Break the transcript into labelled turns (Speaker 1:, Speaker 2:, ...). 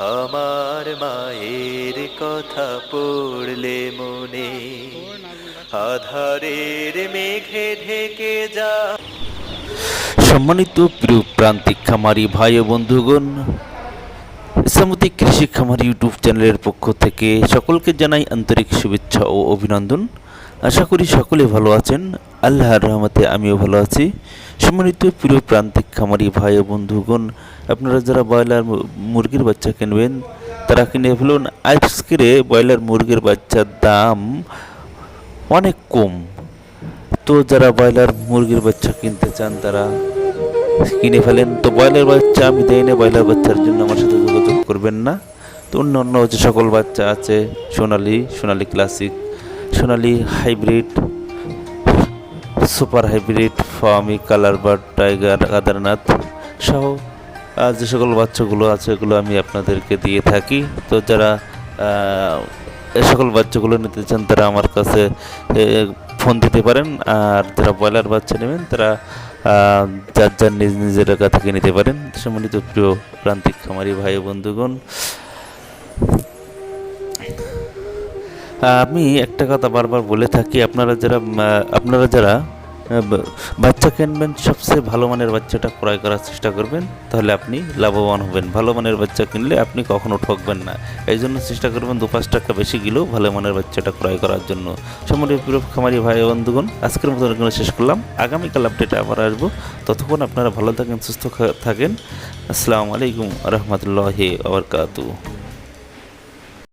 Speaker 1: আমার মায়ের কথা পড়লে মনে আধারের মেঘে ঢেকে যা।
Speaker 2: সম্মানিত প্রিয় প্রান্তিক খামারি ভাই ও বন্ধুগণ ইসলামতি কৃষি খামার ইউটিউব চ্যানেলের পক্ষ থেকে সকলকে জানাই আন্তরিক শুভেচ্ছা ও অভিনন্দন। আশা করি সকলে ভালো আছেন। আল্লাহর রহমতে আমিও ভালো আছি। সম্মানিত প্রিয় প্রান্তিক খামারি ভাই ও বন্ধুগণ, আপনারা যারা ব্রয়লার মুরগির বাচ্চা কিনবেন, তারা কিনে ফেলুন আজকের ব্রয়লার মুরগির বাচ্চার দাম অনেক কম। তো যারা ব্রয়লার মুরগির বাচ্চা কিনতে চান, তারা কিনে ফেলেন। তো ব্রয়লার বাচ্চা আমি দেই না, ব্রয়লার বাচ্চার জন্য আমার সাথে যোগাযোগ করবেন না। তো অন্য অন্য যে সকল বাচ্চা আছে, Sonali Sonali classic Sonali hybrid super hybrid Fermi colour bird tiger আদারনাথ সহ যে সকল বাচ্চাগুলো আছে এগুলো আমি আপনাদেরকে দিয়ে থাকি। তো যারা এ সকল বাচ্চাগুলো নিতে চান, তারা আমার কাছে ফোন দিতে পারেন। আর যারা ব্রয়লার বাচ্চা নেবেন, তারা যার যার নিজ নিজ এলাকা থেকে নিতে পারেন। সম্মানিত প্রিয় প্রান্তিক খামারি ভাই বন্ধুগণ আমি একটা কথা বারবার বলে থাকি, আপনারা যারা আপনারা যারা বাচ্চা কিনবেন, সবচেয়ে ভালো মানের বাচ্চাটা ক্রয় করার চেষ্টা করবেন, তাহলে আপনি লাভবান হবেন। ভালো মানের বাচ্চা কিনলে আপনি কখনো ঠকবেন না। এই জন্য চেষ্টা করবেন দু পাঁচ টাকা বেশি গেলেও ভালো মানের বাচ্চাটা ক্রয় করার জন্য। সম্মানিত প্রিয় খামারি ভাই বন্ধুগণ, আজকের মতো এখানে শেষ করলাম। আগামীকাল আপডেটে আবার আসব। ততক্ষণ আপনারা ভালো থাকেন, সুস্থ থাকেন। আসসালামু আলাইকুম রহমতুল্লাহি আবরকাতু